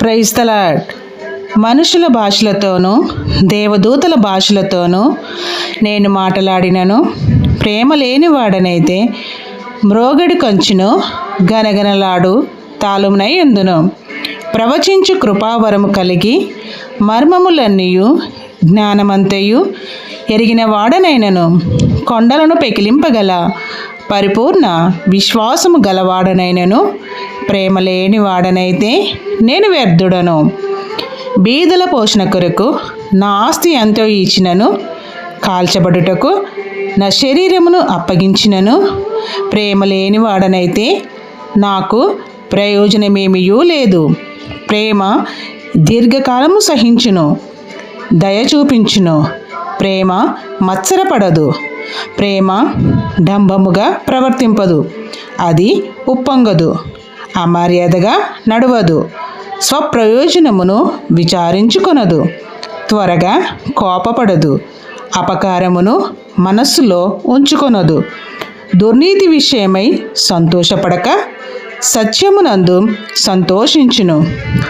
Praise the Lord మనుషుల భాషలతోనూ దేవదూతల భాషలతోనూ నేను మాట్లాడినను. ప్రేమ లేనివాడనైతే మ్రోగడి కొంచును గనగనలాడు తాళుమునై ఎందును. ప్రవచించు కృపావరము కలిగి మర్మములన్నీయు జ్ఞానమంతయు ఎరిగిన వాడనైనను. కొండలను పెకిలింపగల పరిపూర్ణ విశ్వాసము గలవాడనైనను. ప్రేమ లేని వాడనైతే నేను వ్యర్థుడను. బీదల పోషణ కొరకు నా ఆస్తి ఎంతో ఇచ్చినను కాల్చబడుటకు నా శరీరమును అప్పగించినను. ప్రేమ లేని వాడనైతే నాకు ప్రయోజనమేమియూ లేదు. ప్రేమ దీర్ఘకాలము సహించును దయ చూపించును. ప్రేమ మత్సరపడదు. ప్రేమ డంబముగా ప్రవర్తింపదు. అది ఉప్పొంగదు. అమర్యాదగా నడవదు. స్వప్రయోజనమును విచారించుకొనదు. త్వరగా కోపపడదు. అపకారమును మనస్సులో ఉంచుకొనదు. దుర్నీతి విషయమై సంతోషపడక సత్యమునందు సంతోషించును.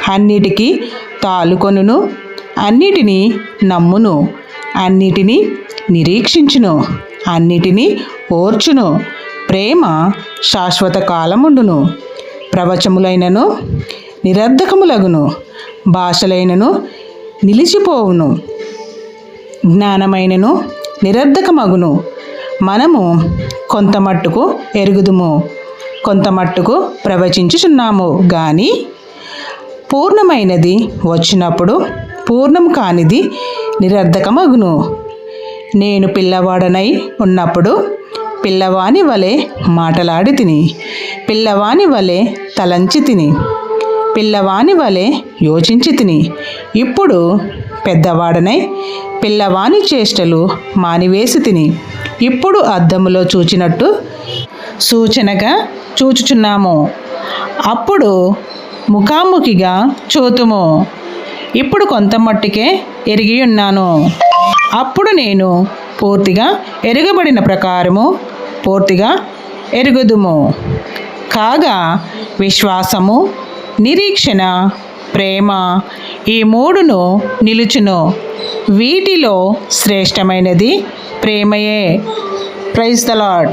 అన్నిటికీ తాలుకొనును. అన్నిటినీ నమ్మును. అన్నిటినీ నిరీక్షించును. అన్నిటినీ ఓర్చును. ప్రేమ శాశ్వత కాలముండును. ప్రవచములైనను నిరర్ధకములగును భాషలైనను నిలిచిపోవును. జ్ఞానమైనను నిరర్ధకమగును. మనము కొంత మట్టుకు ఎరుగుదుము కొంత మట్టుకు ప్రవచించుచున్నాము. కానీ పూర్ణమైనది వచ్చినప్పుడు పూర్ణం కానిది నిరర్ధకమగును. నేను పిల్లవాడనై ఉన్నప్పుడు పిల్లవాని వలె మాటలాడి తిని పిల్లవాని వలె తలంచి తిని పిల్లవాని వలె యోచించి తిని. ఇప్పుడు పెద్దవాడనై పిల్లవాని చేష్టలు మానివేసి తిని. ఇప్పుడు అద్దములో చూచినట్టు సూచనగా చూచుచున్నాము. అప్పుడు ముఖాముఖిగా చూతుము. ఇప్పుడు కొంత మట్టుకే ఎరిగి ఉన్నాను అప్పుడు నేను పూర్తిగా ఎరుగబడిన ప్రకారము పూర్తిగా ఎరుగుదుము. కాగా విశ్వాసము నిరీక్షణ ప్రేమ ఈ మూడును నిలుచును. వీటిలో శ్రేష్టమైనది ప్రేమయే. Praise the lord